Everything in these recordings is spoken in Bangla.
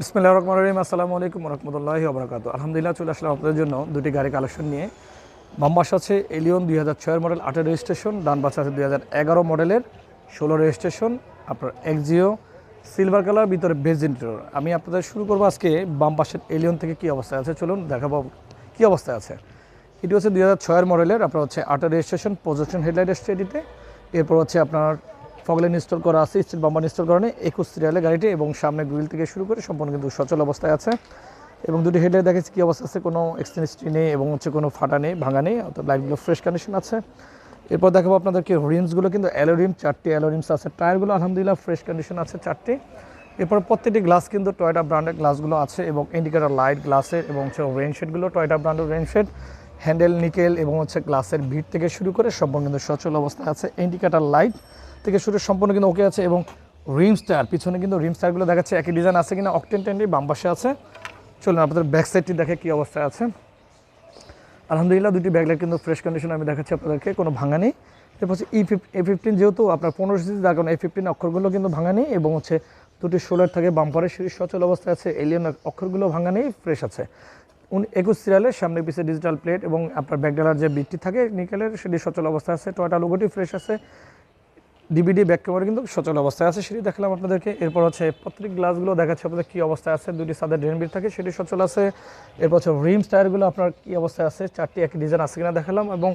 বিসমিল্লাহ রহমান রহিম। আসসালামু আলাইকুম রহমতুল্লাহি ওবরাকাত আলহামদুলিল্লাহ, চলে আসলাম আপনাদের জন্য দুটি গাড়ি কালেকশন নিয়ে। বাম পাশে আছে এলিয়ন দুই হাজার ছয়ের মডেল, আটের রেজিস্ট্রেশন। ডান পাশে আছে দুই হাজার এগারো মডেলের, ষোলো রেজিস্ট্রেশন। আপনার এক্সিও সিলভার কালার ভিতরে বেজ ইন্টেরিয়র আমি আপনাদের শুরু করব আজকে বাম পাশের এলিয়ন থেকে কী অবস্থায় আছে। চলুন দেখাবো কী অবস্থায় আছে। এটি হচ্ছে দুই হাজার ছয়ের মডেলের, আপনার হচ্ছে আটের রেজিস্ট্রেশন পজিশন হেডলাইট এটিতে এরপর হচ্ছে আপনার ফগলেন ইনস্টল করা আছে, স্টিল বাম্পার ইনস্টল করা নেই, একুশ সিরিয়ালের গাড়িটি এবং সামনে গ্রিল থেকে শুরু করে সম্পূর্ণ কিন্তু সচল অবস্থায় আছে। এবং দুটি হেডলাইট দেখেছি কী অবস্থা আছে, কোনো এক্সটেন্সটি নেই এবং হচ্ছে কোনো ফাটা নেই, ভাঙা নেই, অর্থাৎ লাইটগুলো ফ্রেশ কন্ডিশন আছে। এরপর দেখাবো আপনাদেরকে রিমসগুলো কিন্তু অ্যালো রিম চারটি অ্যালো রিমস আছে, টায়ারগুলো আলহামদুলিল্লাহ ফ্রেশ কন্ডিশন আছে চারটি। এরপর প্রত্যেকটি গ্লাস কিন্তু টয়টা ব্র্যান্ডের গ্লাসগুলো আছে এবং ইন্ডিকেটার লাইট গ্লাসের এবং হচ্ছে রেন শেডগুলো টয়টা ব্র্যান্ডের রেন শেড হ্যান্ডেল নিকেল এবং হচ্ছে গ্লাসের ভিড় থেকে শুরু করে সম্পূর্ণ কিন্তু সচল অবস্থায় আছে। ইন্ডিকেটার লাইট থেকে শুরু সম্পূর্ণ কিন্তু ওকে আছে এবং রিমস টায়ার পিছনে কিন্তু রিমস টায়ারগুলো দেখাচ্ছে, একই ডিজাইন আছে কিনা অকটেন টেনটি বাম পাশে আছে। চলুন আপনাদের ব্যাক সাইডটি দেখে কী অবস্থায় আছে। আলহামদুলিল্লাহ, দুটি ব্যাগলাইট কিন্তু ফ্রেশ কন্ডিশন আমি দেখাচ্ছি আপনাদেরকে, কোনো ভাঙা নেই। এরপর হচ্ছে ই ফিফ এ ফিফটিন যেহেতু আপনার পনেরো সিসি যার এ ফিফটিন অক্ষরগুলো কিন্তু ভাঙা নেই এবং হচ্ছে দুটি ষোলোর থাকে বাম্পারের সিরিজ সচল অবস্থায় আছে এলিয়ন অক্ষরগুলো ভাঙা নেই ফ্রেশ আছে। উনি একুশ সিরিয়ালের সামনে পিছিয়ে ডিজিটাল প্লেট এবং আপনার ব্যাগডালার যে বিটটি থাকে নিকেলের সেটি সচল অবস্থায় আছে টয়টা লোগোটি ফ্রেশ আছে। ডিবিডি ব্যাক ক্যামেরা কিন্তু সচল অবস্থায় আছে, সেটি দেখালাম আপনাদেরকে। এরপর হচ্ছে প্রত্যেক গ্লাসগুলো দেখাচ্ছে, আপনাদের কী অবস্থায় আছে দুটি সাদের ড্রেনবির থাকে, সেটি সচল আছে। এরপর হচ্ছে রিমস টায়ারগুলো, আপনার কী অবস্থায় আছে, চারটি একই ডিজাইন আছে কিনা দেখালাম, এবং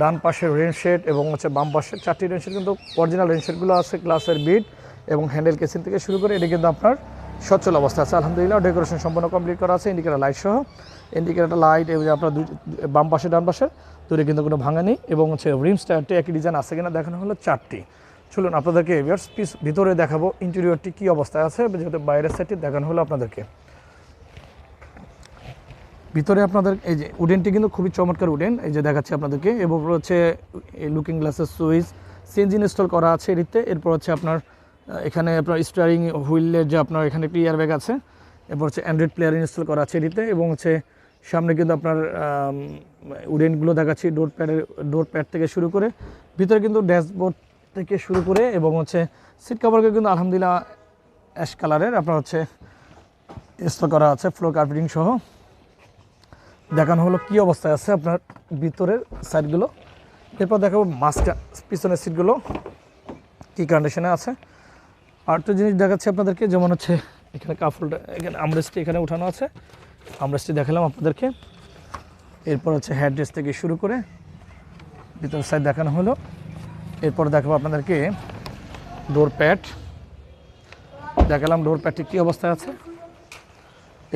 ডান পাশের রেন শেড এবং হচ্ছে বাম পাশে চারটি রেন শেড কিন্তু অরিজিনাল রেন শেডগুলো আছে, গ্লাসের বিট এবং হ্যান্ডেল কেসিং থেকে শুরু করে, এটি কিন্তু আপনার সচল অবস্থা আছে। আলহামদুলিল্লাহ ডেকোরেশন সম্পূর্ণ কমপ্লিট করা আছে ইন্ডিকেটার লাইট সহ। ইন্ডিকেটার লাইট এবং আপনার দুই, বাম পাশে, ডান পাশে, দুটি কিন্তু কোনো ভাঙা নেই, এবং হচ্ছে রিমস টায়ারটি একই ডিজাইন আছে কিনা দেখানো হলো চারটি। চলুন আপনাদেরকে এভিয়ার্স পিস ভিতরে দেখাবো ইন্টেরিয়রটি কী অবস্থায় আছে, যেহেতু বাইরের সাইডটি দেখানো হলো আপনাদেরকে। ভিতরে আপনাদের, এই যে উডেনটি কিন্তু খুবই চমৎকার উডেন এই যে দেখাচ্ছে আপনাদেরকে। এবং হচ্ছে লুকিং গ্লাসের সুইচ সিএনজি ইনস্টল করা আছে এটিতে। এরপর হচ্ছে আপনার এখানে আপনার স্টারিং হুইলের যে আপনার এখানে একটি ব্যাগ আছে, এরপর হচ্ছে অ্যান্ড্রয়েড প্লেয়ার ইনস্টল করা আছে এটিতে, এবং হচ্ছে সামনে কিন্তু আপনার উডেনগুলো দেখাচ্ছি ডোর প্যাডের ডোর প্যাড থেকে শুরু করে। ভিতরে কিন্তু ড্যাশবোর্ড থেকে শুরু করে এবং হচ্ছে সিট কাভারকে কিন্তু আলহামদুলিল্লাহ অ্যাশ কালারের আপনার হচ্ছে ইনস্টল করা আছে ফ্লোর কার্পেটিং সহ। দেখানো হলো কী অবস্থায় আছে আপনার ভিতরের সাইডগুলো এরপর দেখাবো মাস্টার পিছনের সিটগুলো কী কন্ডিশনে আছে। আর তো জিনিস দেখাচ্ছি আপনাদেরকে, যেমন হচ্ছে এখানে কাফলটা এখানে আমরেস্টটি এখানে উঠানো আছে। আমরেস্টটি দেখালাম আপনাদেরকে। এরপর হচ্ছে হ্যাড্রেস থেকে শুরু করে ভিতরের সাইড দেখানো হলো। এরপর দেখাবো আপনাদেরকে ডোর প্যাড। দেখালাম ডোর প্যাডটি কী অবস্থায় আছে।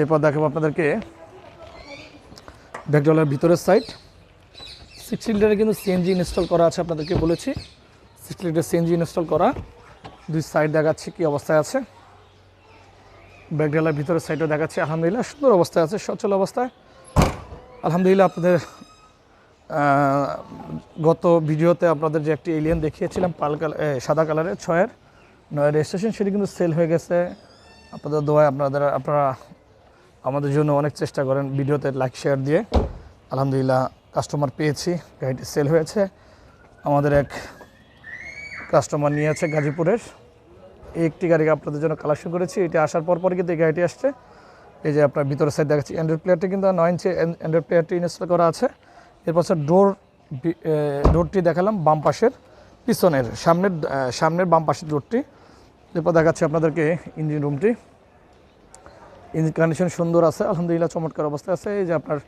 এরপর দেখাবো আপনাদেরকে ব্যাকডলার ভিতরের সাইড সিক্স লিটারে কিন্তু সিএনজি ইনস্টল করা আছে আপনাদেরকে বলেছি। সিক্স লিটার সিএনজি ইনস্টল করা। দুই সাইড দেখাচ্ছি কী অবস্থায় আছে। ব্যাকডলার ভিতরের সাইডও দেখাচ্ছি। আলহামদুলিল্লাহ, সুন্দর অবস্থায় আছে, সচল অবস্থায়। আলহামদুলিল্লাহ আপনাদের গত ভিডিওতে আপনাদের যে একটি এলিয়ান দেখিয়েছিলাম, পাল কালার সাদা কালারের ছয়ের নয় রেজিস্ট্রেশন সেটি কিন্তু সেল হয়ে গেছে। আপনাদের দোয়ায় আপনাদের, আপনারা আমাদের জন্য অনেক চেষ্টা করেন ভিডিওতে লাইক শেয়ার দিয়ে। আলহামদুলিল্লাহ কাস্টমার পেয়েছি, গাড়িটি সেল হয়েছে। আমাদের এক কাস্টমার নিয়ে আছে গাজীপুরের। একটি গাড়ি আপনাদের জন্য কালেকশন করেছি। এটি আসার পর পর কিন্তু এই গাড়িটি আসছে। এই যে আপনার ভিতরের সাইড দেখাচ্ছি অ্যান্ড্রয়েড প্লেয়ারটি কিন্তু নয় ইঞ্চি অ্যান্ড্রয়েড প্লেয়ারটি ইনস্টল করা আছে। এরপর হচ্ছে ডোর ডোরটি দেখালাম বাম পাশের পিছনের, সামনের সামনের বাম পাশের ডোরটি। এরপর দেখাচ্ছি আপনাদেরকে ইঞ্জিন রুমটি। ইঞ্জিন কন্ডিশন সুন্দর আছে, আলহামদুলিল্লাহ চমৎকার অবস্থায় আছে। এই যে আপনার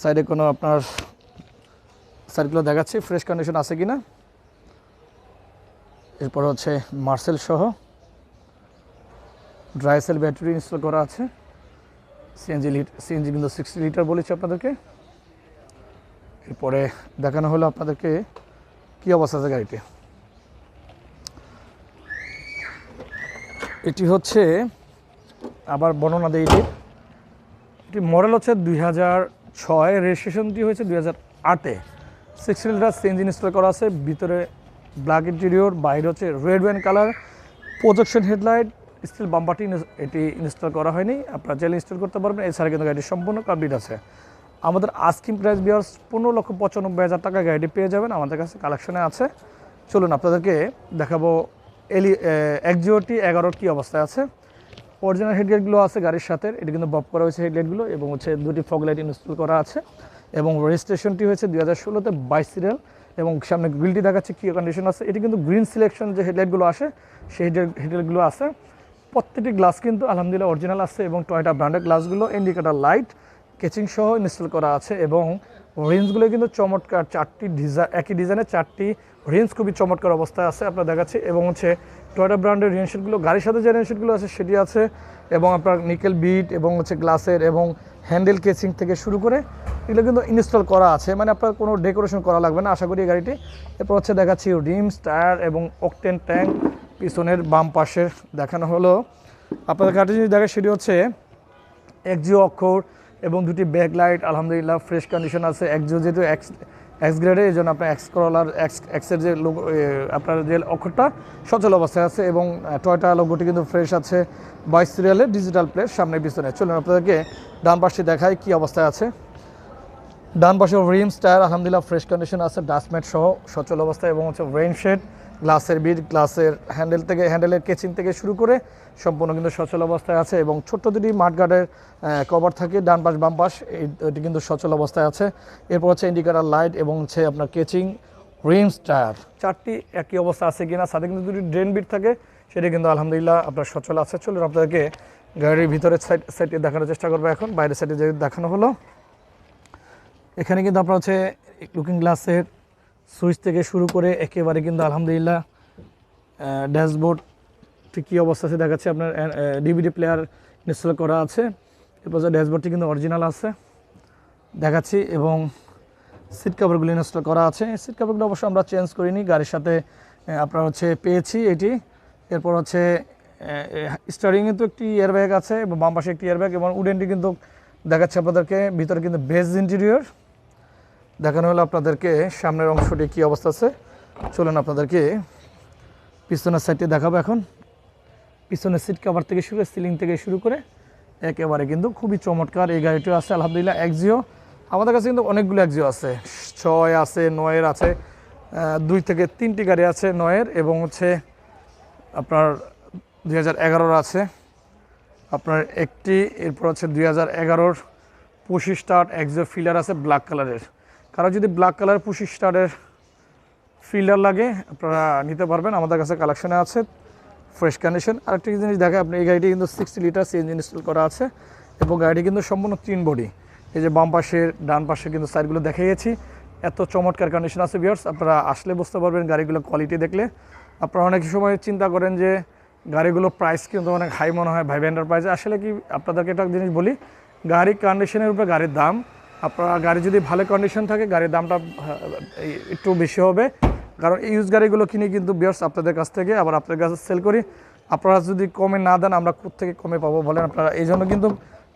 সাইডে কোনো আপনার সাইডগুলো দেখাচ্ছি ফ্রেশ কন্ডিশন আছে কি না এরপর হচ্ছে মার্সেল সহ। ড্রাই সেল ব্যাটারি ইনস্টল করা আছে। সিএনজি লিট সিএনজি কিন্তু সিক্সটি লিটার বলেছি আপনাদেরকে। এরপরে দেখানো হলো আপনাদেরকে কী অবস্থা আছে গাড়িটি এটি হচ্ছে আবার বর্ণনা দিই। এটির এটি মডেল হচ্ছে দুই হাজার ছয় রেজিস্ট্রেশনটি হয়েছে দুই হাজার আটে। সিক্স সিলিন্ডার সিএনজি ইনস্টল করা আছে, ভিতরে ব্ল্যাক ইন্টেরিয়র বাইরে হচ্ছে red wine colour projection headlight steel বাম্পারটি এটি ইনস্টল করা হয়নি। আপনারা চাইলে ইনস্টল করতে পারবেন, এছাড়া কিন্তু গাড়িটি সম্পূর্ণ কমপ্লিট আছে। আমাদের আস্কিং প্রাইস বিয়ার্স পনেরো লক্ষ পঁচানব্বই হাজার টাকা গাড়িটি পেয়ে যাবেন। আমাদের কাছে কালেকশনে আছে। চলুন আপনাদেরকে দেখাবো এলি একজিওটি এগারোর কী অবস্থায় আছে। অরিজিনাল হেডলাইটগুলো আছে গাড়ির সাথে। এটি কিন্তু বপ করা হয়েছে হেডলাইটগুলো এবং হচ্ছে দুটি ফগ লাইট ইনস্টল করা আছে। এবং রেজিস্ট্রেশনটি হয়েছে দুই হাজার ষোলোতে বাইশ সিরিয়াল এবং সামনে গ্রিলটি দেখাচ্ছে কী কন্ডিশন আছে। এটি কিন্তু গ্রিন সিলেকশন যে হেডলাইটগুলো আসে, সেই হেডলাইটগুলো আছে। প্রত্যেকটি গ্লাস কিন্তু আলহামদুলিল্লাহ অরিজিনাল আছে এবং টয়টা ব্র্যান্ডের গ্লাসগুলো ইন্ডিকেটার লাইট কেচিং সহ ইনস্টল করা আছে এবং রেঞ্জগুলো কিন্তু চমৎকার চারটি ডিজাইন একই ডিজাইনের চারটি রেঞ্জ খুবই চমৎকার অবস্থায় আছে আপনার দেখাচ্ছি এবং হচ্ছে টয়টা ব্র্যান্ডের রেনশেটগুলো গাড়ির সাথে যে রেনশেটগুলো আছে সেটি আছে এবং আপনার নিকেল বিট এবং হচ্ছে গ্লাসের এবং হ্যান্ডেল কেচিং থেকে শুরু করে এগুলো কিন্তু ইনস্টল করা আছে। মানে আপনার কোনো ডেকোরেশন করা লাগবে না, আশা করি এই গাড়িটি। এরপর হচ্ছে দেখাচ্ছি রিমস টায়ার এবং অকটেন ট্যাঙ্ক পিছনের বাম পাশের দেখানো হলো। আপনাদের গাড়িটি যদি দেখে সেটি হচ্ছে এক্সিও অক্ষর এবং দুটি ব্যাক লাইট আলহামদুলিল্লাহ ফ্রেশ কন্ডিশন আছে। এক্সিও যেহেতু এক্স এক্স গ্রেডে এই জন্য আপনার এক্স করলার এক্স এক্সের যে লোগো আপনার যে অক্ষরটা, সচল অবস্থায় আছে এবং টয়টা লোগোটি কিন্তু ফ্রেশ আছে বাইশ সিরিয়ালের ডিজিটাল প্লেট সামনে পিছনে। চলুন আপনাদেরকে ডান পাশে দেখায় কী অবস্থায় আছে। ডান পাশে রিমস টায়ার আলহামদুলিল্লাহ ফ্রেশ কন্ডিশন আছে ডাস্টমেট সহ, সচল অবস্থায় এবং হচ্ছে রেইন শেড গ্লাসের বিট গ্লাসের হ্যান্ডেল থেকে হ্যান্ডেলের কেচিং থেকে শুরু করে সম্পূর্ণ কিন্তু সচল অবস্থায় আছে এবং ছোট্ট দুটি মাঠগার্ডের কভার থাকে, ডান পাশ, বাম পাশ এটি কিন্তু সচল অবস্থায় আছে। এরপর হচ্ছে ইন্ডিকেটার লাইট এবং হচ্ছে আপনার কেচিং রিমস টায়ার চারটি একই অবস্থা আছে কিনা, সাথে কিন্তু দুটি ড্রেন বিট থাকে, সেটি কিন্তু আলহামদুলিল্লাহ আপনার সচল আছে। চলুন আপনাদেরকে গাড়ির ভিতরের সাইড সাইডে দেখানোর চেষ্টা করব এখন, বাইরের সাইডে যে দেখানো হলো। এখানে কিন্তু আপনার হচ্ছে লুকিং গ্লাসের সুইচ থেকে শুরু করে একেবারে কিন্তু আলহামদুলিল্লাহ ড্যাশবোর্ড ঠিক কী অবস্থা আছে দেখাচ্ছে আপনার ডিভিডি প্লেয়ার ইনস্টল করা আছে। এরপর ড্যাশবোর্ডটি কিন্তু অরিজিনাল আছে। দেখাচ্ছি এবং সিট কাভারগুলি ইনস্টল করা আছে। সিট কাভারগুলো অবশ্য আমরা চেঞ্জ করিনি, গাড়ির সাথে আপনার হচ্ছে পেয়েছি এটি। এরপর হচ্ছে স্টারিংয়ে তো একটি এয়ারব্যাগ আছে এবং বাম পাশে একটি এয়ারব্যাগ এবং উডেনটি কিন্তু দেখাচ্ছে আপনাদেরকে। ভিতরে কিন্তু বেজ ইন্টেরিয়র দেখানো হলো আপনাদেরকে সামনের অংশটি কী অবস্থা আছে। চলুন আপনাদেরকে পিছনের সাইডটি দেখাবো এখন। পিছনের সিট কভার থেকে শুরু সিলিং থেকে শুরু করে একেবারে কিন্তু খুবই চমৎকার এই গাড়িটিও আছে, আলহামদুলিল্লাহ একজিও আমাদের কাছে কিন্তু অনেকগুলো একজিও আছে, ছয় আছে, নয়ের আছে দুই থেকে তিনটি গাড়ি আছে নয়ের এবং হচ্ছে আপনার দুই হাজার আছে। আপনার একটি, এরপর হচ্ছে দুই হাজার এগারোর পুশি স্টার্ট এক্সো ফিল্ডার আছে ব্ল্যাক কালারের কারও যদি ব্ল্যাক কালার পুশি স্টার্টের ফিল্ডার লাগে, আপনারা নিতে পারবেন, আমাদের কাছে কালেকশনে আছে। ফ্রেশ কন্ডিশন আরেকটি জিনিস দেখে আপনি, এই গাড়িটি কিন্তু সিক্সটি লিটার সিএনজি ইনস্টল করা আছে এবং গাড়িটি কিন্তু সম্পূর্ণ তিন বডি এই যে বাম পাশের, ডান পাশে কিন্তু সাইডগুলো দেখিয়েছি এত চমৎকার কন্ডিশন আছে বিয়ার্স আপনারা আসলে বুঝতে পারবেন গাড়িগুলো কোয়ালিটি দেখলে। আপনারা অনেক সময় চিন্তা করেন যে গাড়িগুলো প্রাইস কিন্তু অনেক হাই মনে হয়, ভাই ভেন্ডার প্রাইস আসলে কি, আপনাদেরকে একটা জিনিস বলি, গাড়ি কন্ডিশনের উপরে গাড়ির দাম, আপনার গাড়ি যদি ভালো কন্ডিশন থাকে, গাড়ির দামটা একটু বেশি হবে। কারণ এই ইউজ গাড়িগুলো কিনে কিন্তু বিয়ার্স আপনাদের কাছ থেকে আবার আপনাদের কাছে সেল করি। আপনারা যদি কমে না দেন, আমরা থেকে কমে পাবো বলেন আপনারা। এই জন্য কিন্তু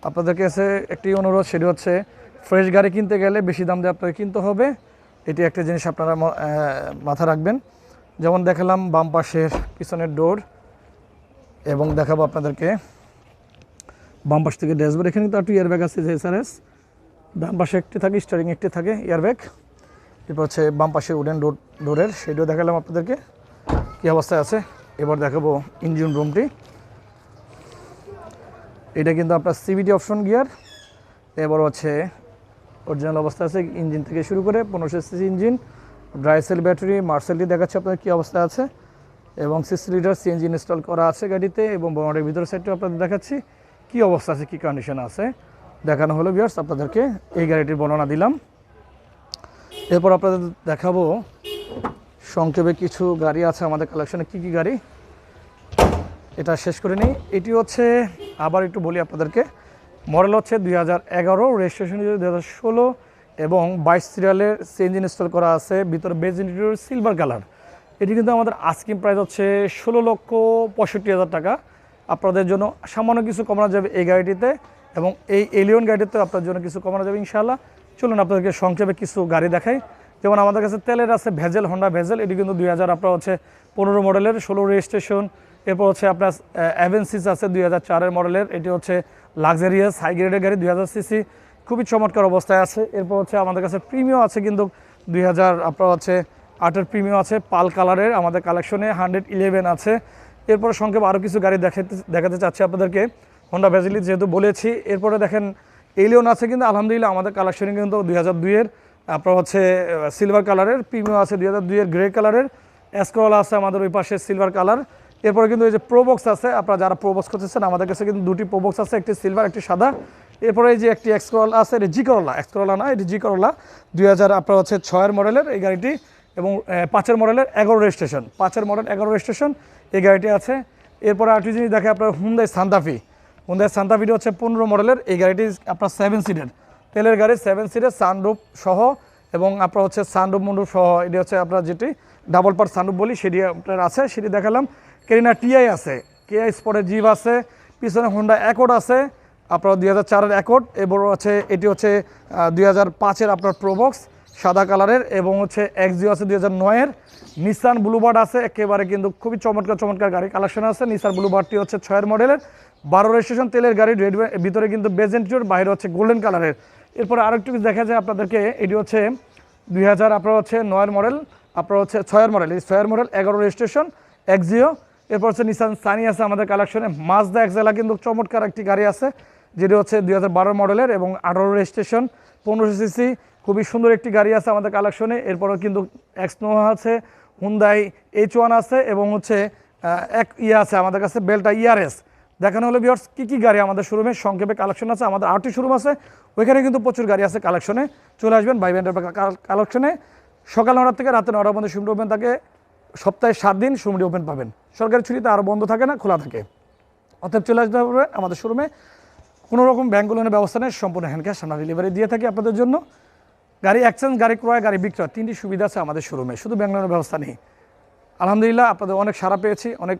আপনাদের কাছে একটি অনুরোধ, সেটি হচ্ছে ফ্রেশ গাড়ি কিনতে গেলে বেশি দাম দিয়ে আপনাকে কিনতে হবে। এটি একটা জিনিস আপনারা মাথা রাখবেন। যেমন দেখালাম বাম পাশের পিছনের ডোর এবং দেখাবো আপনাদেরকে বাম পাশ থেকে ড্যাশবোর্ড এখানে কিন্তু একটু ইয়ারব্যাগ আছে যে এসআরএস ডান পাশে একটি থাকে স্টারিং একটি থাকে এয়ারব্যাগ এরপর হচ্ছে বাম পাশে উডেন ডোর, ডোরের সেটিও দেখালাম আপনাদেরকে। কী অবস্থায় আছে? এবার দেখাবো ইঞ্জিন রুমটি এটা কিন্তু আপনার সিবিটি অপশন গিয়ার এবার হচ্ছে অরিজিনাল অবস্থা আছে ইঞ্জিন থেকে শুরু করে পনেরোশো CC engine dry cell battery মার্সেলটি দেখাচ্ছে আপনাদের কী অবস্থা আছে। এবং সিক্স লিটার সিএনজি ইনস্টল করা আছে গাড়িতে এবং বমাটের ভিতরের সাইডটা আপনাদের দেখাচ্ছি। কী অবস্থা আছে, কী কন্ডিশন আছে? দেখানো হলো বিয়ার্স আপনাদেরকে এই গাড়িটির বর্ণনা দিলাম। এরপর আপনাদের দেখাবো সংক্ষেপে কিছু গাড়ি আছে আমাদের কালেকশনে কী কী গাড়ি? এটা শেষ করে নিই। এটি হচ্ছে, আবার একটু বলি আপনাদেরকে মডেল হচ্ছে দুই হাজার এগারো রেজিস্ট্রেশন দুই হাজার ষোলো এবং বাইশ সিরিয়ালের চেঞ্জ ইনস্টল করা আছে। ভিতরে বেজ ইন্টেরিয়র সিলভার কালার এটি কিন্তু আমাদের আস্কিং প্রাইস হচ্ছে ষোলো লক্ষ পঁয়ষট্টি হাজার টাকা। আপনাদের জন্য সামান্য কিছু কমানো যাবে এই গাড়িটিতে এবং এই এলিয়ন গাড়িতে আপনার জন্য কিছু কমানো যাবে ইনশাআল্লাহ। চলুন আপনাদেরকে সংক্ষেপে কিছু গাড়ি দেখাই। যেমন আমাদের কাছে তেলের আছে ভেজেল, হন্ডা ভেজেল, এটি কিন্তু দুই হাজার, আপনার হচ্ছে পনেরো মডেলের, ষোলো রেজিস্ট্রেশন। এরপর হচ্ছে আপনার অ্যাভেন্সিস আছে দুই হাজার চারের মডেলের, এটি হচ্ছে লাক্সারিয়াস হাই গ্রেডের গাড়ি দুই হাজার সিসি। খুবই চমৎকার অবস্থায় আছে। এরপর হচ্ছে আমাদের কাছে প্রিমিয়াম আছে কিন্তু দুই হাজার, আপনার হচ্ছে আটের প্রিমিয়াম আছে, পাল কালারের আমাদের কালেকশনে হান্ড্রেড ইলেভেন আছে। এরপরে সংক্ষেপে আরও কিছু গাড়ি দেখাতে দেখাতে চাচ্ছি আপনাদেরকে। হন্ডা ভ্যাজিলি যেহেতু বলেছি, এরপরে দেখেন এলিয়ন আছে কিন্তু, আলহামদুলিল্লাহ আমাদের কালেকশনে কিন্তু দুই হাজার দুইয়ের আপনার হচ্ছে সিলভার কালারের প্রিমিয়াম আছে দুই হাজার দুইয়ের গ্রে কালারের অ্যাসকোয়াল আছে আমাদের ওই পাশে সিলভার কালার এরপরে কিন্তু এই যে প্রোবক্স আছে, আপনারা যারা প্রোবক্স করতেছেন আমাদের কাছে কিন্তু দুটি প্রোবক্স আছে, একটি সিলভার একটি সাদা। এরপরে এই যে একটি এক্সকরল আছে, এটা জি করলা এক্সকরলা না, এটি জি করলা দুই হাজার, আপনার হচ্ছে ছয়ের মডেলের এই গাড়িটি এবং পাঁচের মডেলের এগারো রেজিস্ট্রেশন পাঁচের মডেল এগারো রেজিস্ট্রেশন এই গাড়িটি আছে। এরপরে আরেকটি জিনিস দেখে আপনার হুন্দাই সান্তাফি হুন্দাই ভিডিও হচ্ছে পনেরো মডেলের, এই গাড়িটি আপনার সেভেন সিটের তেলের গাড়ি সেভেন সিটের সানরুপ সহ এবং আপনার হচ্ছে সানরুপ মুন্ডুপ সহ, এটি হচ্ছে আপনার যেটি ডাবল পার্ট সানরুপ বলি, সেটি আপনার আছে, সেটি দেখালাম। কেরিনা টিআই আছে কেআই স্পটের জিপ আছে, পিছনে হোন্ডা অ্যাকোড আছে, আপনার দুই হাজার চারের অ্যাকোড এবং হচ্ছে এটি হচ্ছে দুই হাজার পাঁচের আপনার প্রোবক্স সাদা কালারের এবং হচ্ছে এক্সিও আছে দুই হাজার নয়ের নিসান ব্লুবার্ড আছে, একেবারে কিন্তু খুবই চমৎকার চমৎকার গাড়ি কালেকশন আছে। নিসান ব্লুবার্ডটি হচ্ছে ছয়ের মডেলের। বারো রেজিস্ট্রেশন তেলের গাড়ি, রেড ভিতরে কিন্তু বেজেন্টিওর বাইরে হচ্ছে গোল্ডেন কালারের। এরপরে আরেকটু দেখা যায় আপনাদেরকে, এটি হচ্ছে দুই হাজার, আপনার হচ্ছে নয়ের মডেল, আপনার হচ্ছে ছয়ের মডেল। এই ছয়ের মডেল এগারো রেজিস্ট্রেশন, এক্সিও। এরপর হচ্ছে নিসান সানি আছে আমাদের কালেকশনে মাজদা এক্সেলা কিন্তু চমৎকার একটি গাড়ি আছে, যেটি হচ্ছে দুই হাজার বারো মডেলের এবং আঠারো রেজিস্ট্রেশন, পনেরোশো সিসি। খুবই সুন্দর একটি গাড়ি আছে আমাদের কালেকশনে এরপরও কিন্তু এক্সনোভা আছে হুন্দাই এইচ ওয়ান আছে এবং হচ্ছে এক ইয়ে আছে আমাদের কাছে বেলটা ইআরএস দেখানো হলো বিয়ার্স কী কী গাড়ি আমাদের শোরুমে সংক্ষেপে কালেকশন আছে, আমাদের আরটি শোরুম আছে। ওইখানে কিন্তু প্রচুর গাড়ি আছে কালেকশনে চলে আসবেন বাই ব্যান্ডের কালেকশনে সকাল নটার থেকে রাতে নটার মধ্যে শোরুমটি ওপেন থাকে। সপ্তাহে সাত দিন শোরুমটি ওপেন পাবেন। সরকারি ছুটিতে আরও বন্ধ থাকে না, খোলা থাকে। অতএব চলে আসতে হবে আমাদের শোরুমে কোনো রকম ব্যাংক লোনের ব্যবস্থা নেই, সম্পূর্ণ হ্যান্ড ক্যাশ আমরা ডেলিভারি দিয়ে থাকি আপনাদের জন্য। গাড়ি এক্সচেঞ্জ গাড়ি ক্রয়, গাড়ি বিক্রয়, তিনটি সুবিধা আছে আমাদের শোরুমে শুধু ব্যাংক লোনের ব্যবস্থা নেই। আলহামদুলিল্লাহ, আপনাদের অনেক সাড়া পেয়েছি, অনেক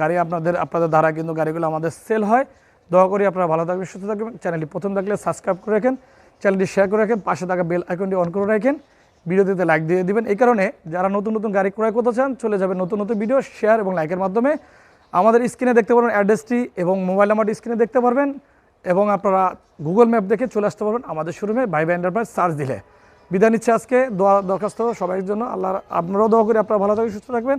গাড়ি আপনাদের আপনাদের দ্বারা কিন্তু গাড়িগুলো আমাদের সেল হয়। দয়া করি আপনারা ভালো থাকবেন, সুস্থ থাকবেন। চ্যানেলটি প্রথম থাকলে সাবস্ক্রাইব করে রাখেন চ্যানেলটি শেয়ার করে রাখেন, পাশে থাকা বেল আইকনটি অন করে রাখেন। ভিডিওটিতে লাইক দিয়ে দিবেন। এই কারণে যারা নতুন নতুন গাড়ি ক্রয় করতে চান, চলে যাবে নতুন নতুন ভিডিও শেয়ার এবং লাইকের মাধ্যমে। আমাদের স্ক্রিনে দেখতে পারবেন অ্যাড্রেসটি এবং মোবাইল নাম্বারটি স্ক্রিনে দেখতে পারবেন এবং আপনারা গুগল ম্যাপ দেখে চলে আসতে পারবেন আমাদের শোরুমে বাই বাই এন্টারপ্রাইজ সার্চ দিলে। বিদায় নিচ্ছে আজকে। দোয়া দরখাস্ত সবাইয়ের জন্য। আল্লাহ আপনারাও দোয়া করি, আপনারা ভালো থাকবেন, সুস্থ থাকবেন।